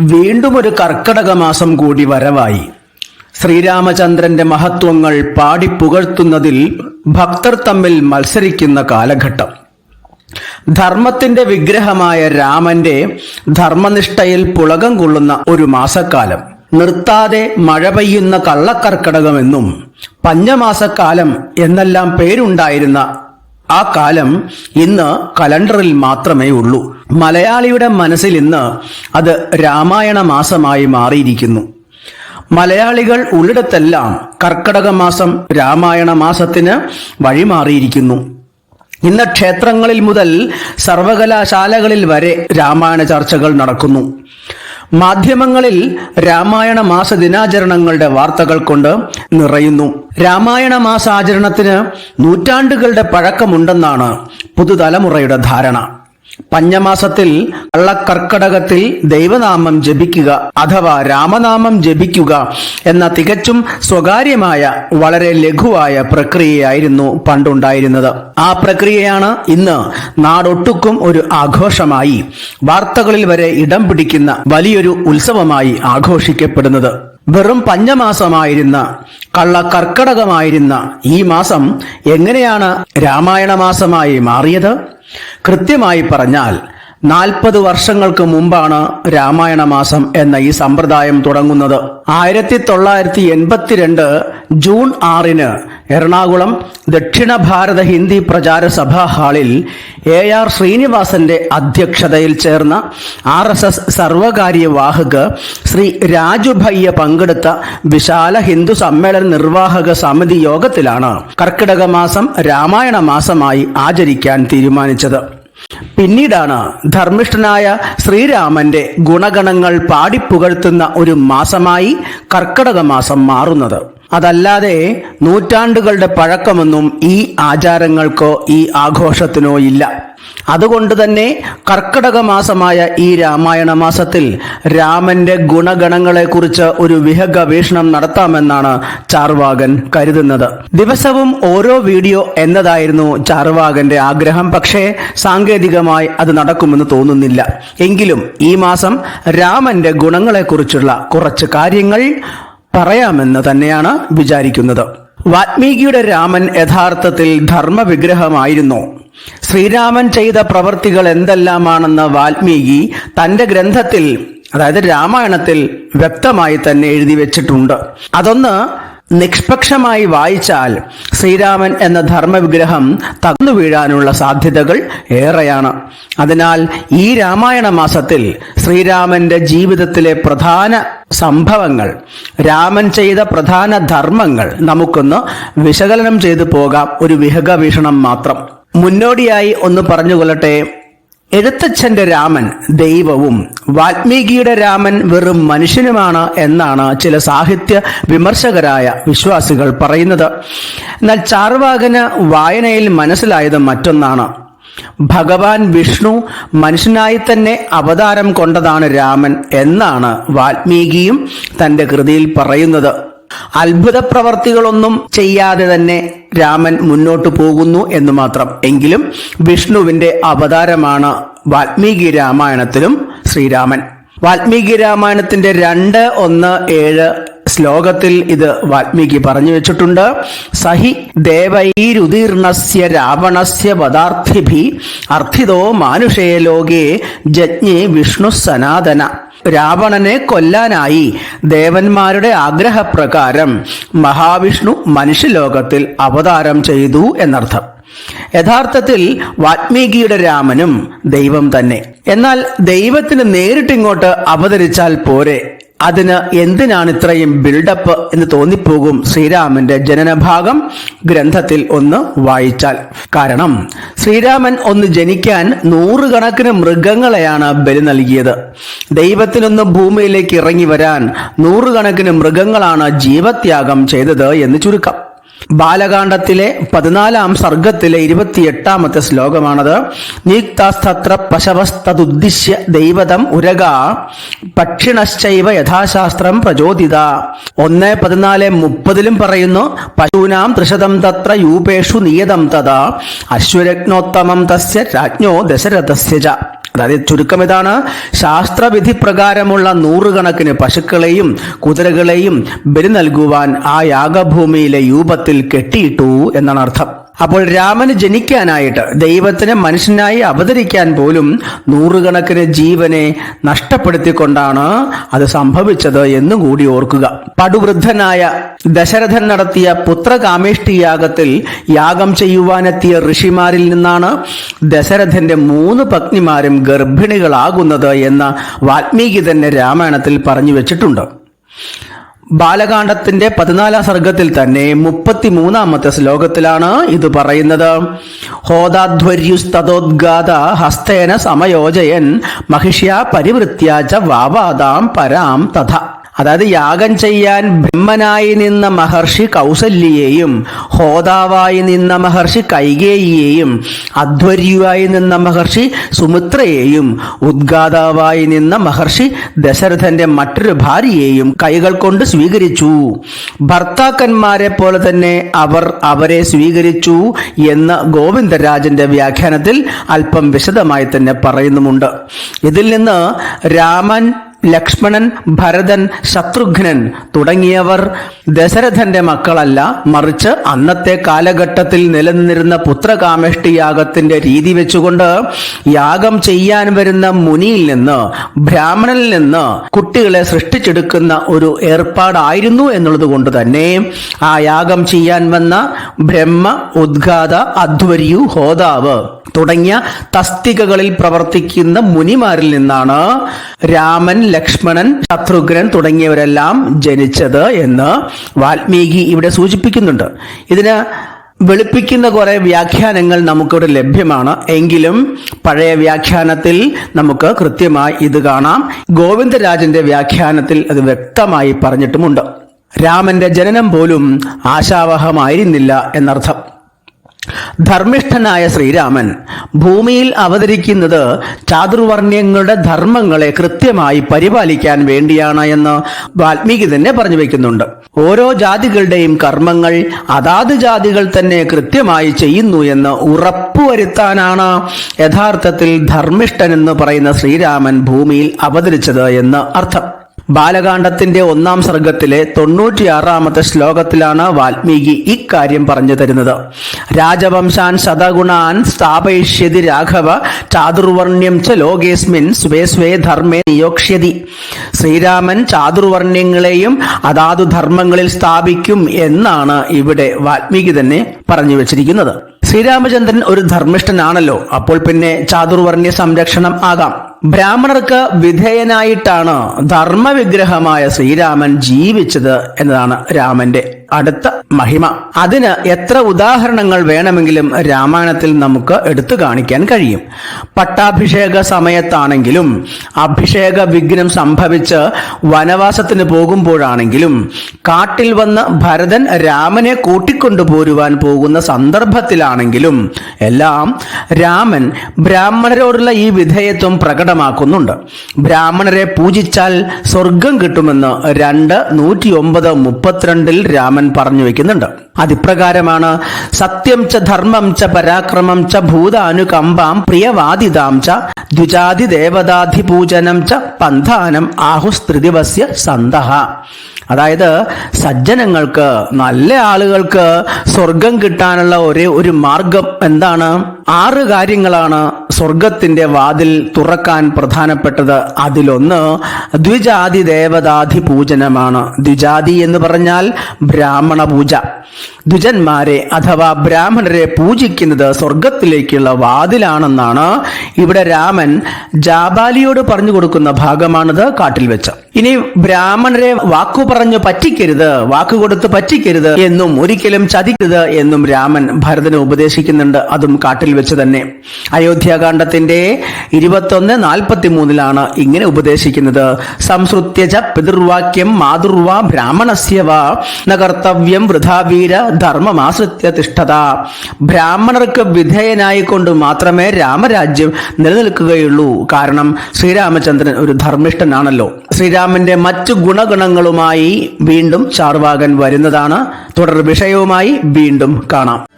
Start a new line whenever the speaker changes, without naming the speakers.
വീണ്ടും ഒരു കർക്കടക മാസം കൂടി വരവായി. ശ്രീരാമചന്ദ്രന്റെ മഹത്വങ്ങൾ പാടി പുകഴ്ത്തുന്നതിൽ ഭക്തർ തമ്മിൽ മത്സരിക്കുന്ന കാലഘട്ടം. ധർമ്മത്തിന്റെ വിഗ്രഹമായ രാമന്റെ ധർമ്മനിഷ്ഠയിൽ പുളകം കൊള്ളുന്ന ഒരു മാസക്കാലം. നിർത്താതെ മഴ പെയ്യുന്ന കള്ളക്കർക്കടകമെന്നും പഞ്ഞമാസക്കാലം എന്നെല്ലാം പേരുണ്ടായിരുന്ന ആ കാലം ഇന്ന് കലണ്ടറിൽ മാത്രമേ ഉള്ളൂ. മലയാളിയുടെ മനസ്സിൽ ഇന്ന് അത് രാമായണ മാസമായി മാറിയിരിക്കുന്നു. മലയാളികൾ ഉള്ളിടത്തെല്ലാം കർക്കടക മാസം രാമായണ മാസത്തിന് വഴിമാറിയിരിക്കുന്നു. ഇന്ന് ക്ഷേത്രങ്ങളിൽ മുതൽ സർവകലാശാലകളിൽ വരെ രാമായണ ചർച്ചകൾ നടക്കുന്നു. മാധ്യമങ്ങളിൽ രാമായണ മാസ ദിനാചരണങ്ങളുടെ വാർത്തകൾ കൊണ്ട് നിറയുന്നു. രാമായണ മാസാചരണത്തിന് നൂറ്റാണ്ടുകളുടെ പഴക്കമുണ്ടെന്നാണ് പുതുതലമുറയുടെ ധാരണ. പഞ്ഞമാസത്തിൽ കള്ളക്കർക്കടകത്തിൽ ദൈവനാമം ജപിക്കുക അഥവാ രാമനാമം ജപിക്കുക എന്ന തികച്ചും സ്വകാര്യമായ വളരെ ലഘുവായ പ്രക്രിയയായിരുന്നു പണ്ടുണ്ടായിരുന്നത്. ആ പ്രക്രിയയാണ് ഇന്ന് നാടൊട്ടുക്കും ഒരു ആഘോഷമായി വാർത്തകളിൽ വരെ ഇടം പിടിക്കുന്ന വലിയൊരു ഉത്സവമായി ആഘോഷിക്കപ്പെടുന്നത്. വെറും പഞ്ഞമാസമായിരുന്ന കള്ളക്കർക്കടകമായിരുന്ന ഈ മാസം എങ്ങനെയാണ് രാമായണ മാസമായി മാറിയത്? കൃത്യമായി പറഞ്ഞാൽ നാൽപ്പത് വർഷങ്ങൾക്ക് മുമ്പാണ് രാമായണ മാസം എന്ന ഈ സമ്പ്രദായം തുടങ്ങുന്നത്. ആയിരത്തി തൊള്ളായിരത്തി എൺപത്തിരണ്ട് ജൂൺ ആറിന് എറണാകുളം ദക്ഷിണ ഭാരത ഹിന്ദി പ്രചാര സഭാ ഹാളിൽ എ ആർ ശ്രീനിവാസന്റെ അധ്യക്ഷതയിൽ ചേർന്ന ആർ എസ് എസ് സർവകാര്യവാഹക് ശ്രീ രാജുഭയ്യ പങ്കെടുത്ത വിശാല ഹിന്ദു സമ്മേളന നിർവാഹക സമിതി യോഗത്തിലാണ് കർക്കിടക മാസം രാമായണ മാസമായി ആചരിക്കാൻ തീരുമാനിച്ചത്. പിന്നീടാണ് ധർമ്മിഷ്ഠനായ ശ്രീരാമന്റെ ഗുണഗണങ്ങൾ പാടിപ്പുകഴ്ത്തുന്ന ഒരു മാസമായി കർക്കടക മാസം മാറുന്നത്. അതല്ലാതെ നൂറ്റാണ്ടുകളുടെ പഴക്കമൊന്നും ഈ ആചാരങ്ങൾക്കോ ഈ ആഘോഷത്തിനോ ഇല്ല. അതുകൊണ്ട് തന്നെ കർക്കടക മാസമായ ഈ രാമായണ മാസത്തിൽ രാമന്റെ ഗുണഗണങ്ങളെക്കുറിച്ച് ഒരു വിഹഗവേഷണം നടത്താമെന്നാണ് ചാർവാകൻ കരുതുന്നത്. ദിവസവും ഓരോ വീഡിയോ എന്നതായിരുന്നു ചാർവാകന്റെ ആഗ്രഹം. പക്ഷേ സാങ്കേതികമായി അത് നടക്കുമെന്ന് തോന്നുന്നില്ല. എങ്കിലും ഈ മാസം രാമന്റെ ഗുണങ്ങളെക്കുറിച്ചുള്ള കുറച്ച് കാര്യങ്ങൾ പറയാമെന്ന് തന്നെയാണ് വിചാരിക്കുന്നത്. വാത്മീകിയുടെ രാമൻ യഥാർത്ഥത്തിൽ ധർമ്മവിഗ്രഹമായിരുന്നു. ശ്രീരാമൻ ചെയ്ത പ്രവൃത്തികൾ എന്തെല്ലാമാണെന്ന് വാൽമീകി തന്റെ ഗ്രന്ഥത്തിൽ അതായത് രാമായണത്തിൽ വ്യക്തമായി തന്നെ എഴുതി വെച്ചിട്ടുണ്ട്. അതൊന്ന് നിഷ്പക്ഷമായി വായിച്ചാൽ ശ്രീരാമൻ എന്ന ധർമ്മവിഗ്രഹം തകർന്നു വീഴാനുള്ള സാധ്യതകൾ ഏറെയാണ്. അതിനാൽ ഈ രാമായണ മാസത്തിൽ ശ്രീരാമന്റെ ജീവിതത്തിലെ പ്രധാന സംഭവങ്ങൾ രാമൻ ചെയ്ത പ്രധാന ധർമ്മങ്ങൾ നമുക്കൊന്ന് വിശകലനം ചെയ്തു പോകാം. ഒരു വിഹക വീക്ഷണം മാത്രം. മുന്നോടിയായി ഒന്ന് പറഞ്ഞുകൊള്ളട്ടെ. എഴുത്തച്ഛന്റെ രാമൻ ദൈവവും വാൽമീകിയുടെ രാമൻ വെറും മനുഷ്യനുമാണ് എന്നാണ് ചില സാഹിത്യ വിമർശകരായ വിശ്വാസികൾ പറയുന്നത്. എന്നാൽ ചാർവാകന് വായനയിൽ മനസ്സിലായത് മറ്റൊന്നാണ്. ഭഗവാൻ വിഷ്ണു മനുഷ്യനായി തന്നെ അവതാരം കൊണ്ടതാണ് രാമൻ എന്നാണ് വാൽമീകിയും തന്റെ കൃതിയിൽ പറയുന്നത്. അത്ഭുത പ്രവർത്തികളൊന്നും ചെയ്യാതെ തന്നെ രാമൻ മുന്നോട്ട് പോകുന്നു എന്ന് മാത്രം. എങ്കിലും വിഷ്ണുവിന്റെ അവതാരമാണ് വാൽമീകി രാമായണത്തിലും ശ്രീരാമൻ. വാൽമീകി രാമായണത്തിന്റെ രണ്ട് ഒന്ന് ഏഴ് ശ്ലോകത്തിൽ ഇത് വാൽമീകി പറഞ്ഞു വെച്ചിട്ടുണ്ട്. സഹി ദേവൈരുദീർണസ്യ രാവണസ്യ പദാർത്ഥിഭി അർത്ഥിതോ മാനുഷേ ലോകേ ജജ്ഞേ വിഷ്ണു സനാതന. രാവണനെ കൊല്ലാനായി ദേവന്മാരുടെ ആഗ്രഹപ്രകാരം മഹാവിഷ്ണു മനുഷ്യലോകത്തിൽ അവതാരം ചെയ്തു എന്നർത്ഥം. യഥാർത്ഥത്തിൽ വാത്മീകിയുടെ രാമനും ദൈവം തന്നെ. എന്നാൽ ദൈവത്തിന് നേരിട്ടിങ്ങോട്ട് അവതരിച്ചാൽ പോരെ? അതിന് എന്തിനാണ് ഇത്രയും ബിൽഡപ്പ് എന്ന് തോന്നിപ്പോകും ശ്രീരാമന്റെ ജനനഭാഗം? ഗ്രന്ഥത്തിൽ ഒന്ന് വായിച്ചാൽ. കാരണം ശ്രീരാമൻ ഒന്ന് ജനിക്കാൻ നൂറുകണക്കിന് മൃഗങ്ങളെയാണ് ബലി നൽകിയത്. ദൈവത്തിനൊന്ന് ഭൂമിയിലേക്ക് ഇറങ്ങി വരാൻ നൂറുകണക്കിന് മൃഗങ്ങളാണ് ജീവത്യാഗം ചെയ്തത് എന്ന് ചുരുക്കം. ബാലകാണ്ഡത്തിലെ പതിനാലാം സർഗത്തിലെ ഇരുപത്തിയെട്ടാമത്തെ ശ്ലോകമാണത്. നീക്താസ്തത്ര പശവസ്തുദ്ദിശ്യ ദൈവതം ഉരക പക്ഷിണശ്ചൈവ യഥാശാസ്ത്രം പ്രചോദിത. ഒന്ന് പതിനാല് മുപ്പതിലും പറയുന്നു പശൂനാം ത്രിശതം തത്ര യൂപേഷു നിയതം തഥാ. അശ്വരഗ്നോത്തമം തസ്യ രാജ്ഞോ ദശരഥസ്യ അതായത് ചുരുക്കം ഇതാണ് ശാസ്ത്രവിധി പ്രകാരമുള്ള നൂറുകണക്കിന് പശുക്കളെയും കുതിരകളെയും ബലി നൽകുവാൻ ആ യാഗഭൂമിയിലെ യൂപത്തിൽ കെട്ടിയിട്ടു എന്നാണ് അർത്ഥം. അപ്പോൾ രാമന് ജനിക്കാനായിട്ട് ദൈവത്തിന് മനുഷ്യനായി അവതരിക്കാൻ പോലും നൂറുകണക്കിന് ജീവനെ നഷ്ടപ്പെടുത്തിക്കൊണ്ടാണ് അത് സംഭവിച്ചത് എന്നും കൂടി ഓർക്കുക. പടുവൃദ്ധനായ ദശരഥൻ നടത്തിയ പുത്രകാമേഷ്ടി യാഗത്തിൽ യാഗം ചെയ്യുവാനെത്തിയ ഋഷിമാരിൽ നിന്നാണ് ദശരഥന്റെ മൂന്ന് പത്നിമാരും ഗർഭിണികളാകുന്നത് എന്ന് വാൽമീകി തന്നെ രാമായണത്തിൽ പറഞ്ഞു വെച്ചിട്ടുണ്ട്. ബാലകാണ്ഡത്തിന്റെ പതിനാലാം സർഗത്തിൽ തന്നെ മുപ്പത്തിമൂന്നാമത്തെ ശ്ലോകത്തിലാണ് ഇത് പറയുന്നത്. ഹോദാധ്വര്യുസ്തോദ്ഗാത ഹസ്തേന സമയോജയൻ മഹിഷ്യ പരിവൃത്യാച വാവാദാം പരാം തഥ. അതായത് യാഗം ചെയ്യാൻ ബ്രഹ്മനായി നിന്ന മഹർഷി കൗസല്യയെയും ഹോതാവായി നിന്ന മഹർഷി കൈകേയിയെയും അധ്വര്യുവായി നിന്ന മഹർഷി സുമിത്രയെയും ഉദ്ഗാതാവായി നിന്ന മഹർഷി ദശരഥന്റെ മറ്റൊരു ഭാര്യയെയും കൈകൾ കൊണ്ട് സ്വീകരിച്ചു. ഭർത്താക്കന്മാരെ പോലെ തന്നെ അവർ അവരെ സ്വീകരിച്ചു എന്ന് ഗോവിന്ദരാജന്റെ വ്യാഖ്യാനത്തിൽ അല്പം വിശദമായി തന്നെ പറയുന്നുമുണ്ട്. ഇതിൽ നിന്ന് രാമൻ ലക്ഷ്മണൻ ഭരതൻ ശത്രുഘ്നൻ തുടങ്ങിയവർ ദശരഥന്റെ മക്കളല്ല. മറിച്ച് അന്നത്തെ കാലഘട്ടത്തിൽ നിലനിന്നിരുന്ന പുത്രകാമേഷ്ടി യാഗത്തിന്റെ രീതി വെച്ചുകൊണ്ട് യാഗം ചെയ്യാൻ വരുന്ന മുനിയിൽ നിന്ന് ബ്രാഹ്മണനിൽ നിന്ന് കുട്ടികളെ സൃഷ്ടിച്ചെടുക്കുന്ന ഒരു ഏർപ്പാടായിരുന്നു എന്നുള്ളത് കൊണ്ട് തന്നെ ആ യാഗം ചെയ്യാൻ വന്ന ബ്രഹ്മ ഉദ്ഘാത അധ്വര്യു ഹോതാവ്. തുടങ്ങിയ തസ്തികകളിൽ പ്രവർത്തിക്കുന്ന മുനിമാരിൽ നിന്നാണ് രാമൻ ലക്ഷ്മണൻ ശത്രുഘ്നൻ തുടങ്ങിയവരെല്ലാം ജനിച്ചത് എന്ന് വാൽമീകി ഇവിടെ സൂചിപ്പിക്കുന്നുണ്ട്. ഇതിന് വെളുപ്പിക്കുന്ന കുറെ വ്യാഖ്യാനങ്ങൾ നമുക്കിവിടെ ലഭ്യമാണ്. എങ്കിലും പഴയ വ്യാഖ്യാനത്തിൽ നമുക്ക് കൃത്യമായി ഇത് കാണാം. ഗോവിന്ദരാജന്റെ വ്യാഖ്യാനത്തിൽ അത് വ്യക്തമായി പറഞ്ഞിട്ടുമുണ്ട്. രാമന്റെ ജനനം പോലും ആശാവഹമായിരുന്നില്ല എന്നർത്ഥം. ധർമ്മിഷ്ഠനായ ശ്രീരാമൻ ഭൂമിയിൽ അവതരിക്കുന്നത് ചാതുർവർണ്യങ്ങളുടെ ധർമ്മങ്ങളെ കൃത്യമായി പരിപാലിക്കാൻ വേണ്ടിയാണ് എന്ന് വാൽമീകി തന്നെ പറഞ്ഞു വെക്കുന്നുണ്ട്. ഓരോ ജാതികളുടെയും കർമ്മങ്ങൾ അതാത് ജാതികൾ തന്നെ കൃത്യമായി ചെയ്യുന്നു എന്ന് ഉറപ്പുവരുത്താനാണ് യഥാർത്ഥത്തിൽ ധർമ്മിഷ്ഠൻ എന്ന് പറയുന്ന ശ്രീരാമൻ ഭൂമിയിൽ അവതരിച്ചത് എന്ന് അർത്ഥം. ബാലകാണ്ഡത്തിന്റെ ഒന്നാം സർഗത്തിലെ തൊണ്ണൂറ്റിയാറാമത്തെ ശ്ലോകത്തിലാണ് വാൽമീകി ഇക്കാര്യം പറഞ്ഞു തരുന്നത്. രാജവംശാൻ ശതഗുണാൻ സ്ഥാപയിഷ്യതി രാഘവ ചാതുർവർണ്യം ച ലോകേസ്മിൻ സ്വേ സ്വേ ധർമ്മേ നിയോക്ഷ്യതി. ശ്രീരാമൻ ചാതുർവർണ്യങ്ങളെയും അതാതു ധർമ്മങ്ങളിൽ സ്ഥാപിക്കും എന്നാണ് ഇവിടെ വാൽമീകി തന്നെ പറഞ്ഞു വെച്ചിരിക്കുന്നത്. ശ്രീരാമചന്ദ്രൻ ഒരു ധർമ്മിഷ്ഠനാണല്ലോ അപ്പോൾ പിന്നെ ചാതുർവർണ്യ സംരക്ഷണം ആകാം. ബ്രാഹ്മണർക്ക് വിധേയനായിട്ടാണ് ധർമ്മവിഗ്രഹമായ ശ്രീരാമൻ ജീവിച്ചത് എന്നതാണ് രാമന്റെ അടുത്ത മഹിമ. അതിന് എത്ര ഉദാഹരണങ്ങൾ വേണമെങ്കിലും രാമായണത്തിൽ നമുക്ക് എടുത്തു കാണിക്കാൻ കഴിയും. പട്ടാഭിഷേക സമയത്താണെങ്കിലും അഭിഷേക വിഘ്നം സംഭവിച്ച് വനവാസത്തിന് പോകുമ്പോഴാണെങ്കിലും കാട്ടിൽ വന്ന് ഭരതൻ രാമനെ കൂട്ടിക്കൊണ്ടുപോരുവാൻ പോകുന്ന സന്ദർഭത്തിലാണെങ്കിലും എല്ലാം രാമൻ ബ്രാഹ്മണരോടുള്ള ഈ വിധേയത്വം പ്രകടമാക്കുന്നുണ്ട്. ബ്രാഹ്മണരെ പൂജിച്ചാൽ സ്വർഗം കിട്ടുമെന്ന് രണ്ട് നൂറ്റി ഒമ്പത് മുപ്പത്തിരണ്ടിൽ രാമൻ പറഞ്ഞു വെക്കുന്നുണ്ട്. അതിപ്രകാരമാണ് സത്യം ച ധർമ്മം ച പരാക്രമം ച ഭൂതാനുകമ്പാം പ്രിയവാദിതാം ച ദ്വിജാതി ദേവതാധിപൂജനം ച പന്ഥാനം ആഹുസ്ത്രിദിവസ്യ സന്തഹ. അതായത് സജ്ജനങ്ങൾക്ക് നല്ല ആളുകൾക്ക് സ്വർഗം കിട്ടാനുള്ള ഒരേ ഒരു മാർഗം എന്താണ്? ആറ് കാര്യങ്ങളാണ് സ്വർഗത്തിന്റെ വാതിൽ തുറക്കാൻ പ്രധാനപ്പെട്ടത്. അതിലൊന്ന് ദ്വിജാതി ദേവതാധി പൂജനമാണ്. ദ്വിജാതി എന്ന് പറഞ്ഞാൽ ബ്രാഹ്മണ പൂജ. ദ്വിജന്മാരെ അഥവാ ബ്രാഹ്മണരെ പൂജിക്കുന്നത് സ്വർഗത്തിലേക്കുള്ള വാതിലാണെന്നാണ് ഇവിടെ രാമൻ ജാബാലിയോട് പറഞ്ഞു കൊടുക്കുന്ന ഭാഗമാണിത് കാട്ടിൽ വെച്ച്. ഇനി ബ്രാഹ്മണരെ വാക്കു പറഞ്ഞു പറ്റിക്കരുത് വാക്കുകൊടുത്ത് പറ്റിക്കരുത് എന്നും ഒരിക്കലും ചതിക്കരുത് എന്നും രാമൻ ഭരതന് ഉപദേശിക്കുന്നുണ്ട്. അതും കാട്ടിൽ വെച്ച് തന്നെ. അയോധ്യാകാന്ഡത്തിന്റെ ഇരുപത്തൊന്ന് നാൽപ്പത്തി മൂന്നിലാണ് ഇങ്ങനെ ഉപദേശിക്കുന്നത്. സംസൃത്യജ പിതൃവാക്യം മാതൃവ ബ്രാഹ്മണസ്യവ ന കർത്തവ്യം വൃഥാവീര ധർമ്മമാശ്രിത്യ തിഷ്ഠത. ബ്രാഹ്മണർക്ക് വിധേയനായിക്കൊണ്ട് മാത്രമേ രാമരാജ്യം നിലനിൽക്കുകയുള്ളൂ. കാരണം ശ്രീരാമചന്ദ്രൻ ഒരു ധർമ്മിഷ്ഠനാണല്ലോ. ശ്രീരാമന്റെ മറ്റു ഗുണഗണങ്ങളുമായി വീണ്ടും ചാർവാകൻ വരുന്നതാണ്. തുടർ വിഷയവുമായി വീണ്ടും കാണാം.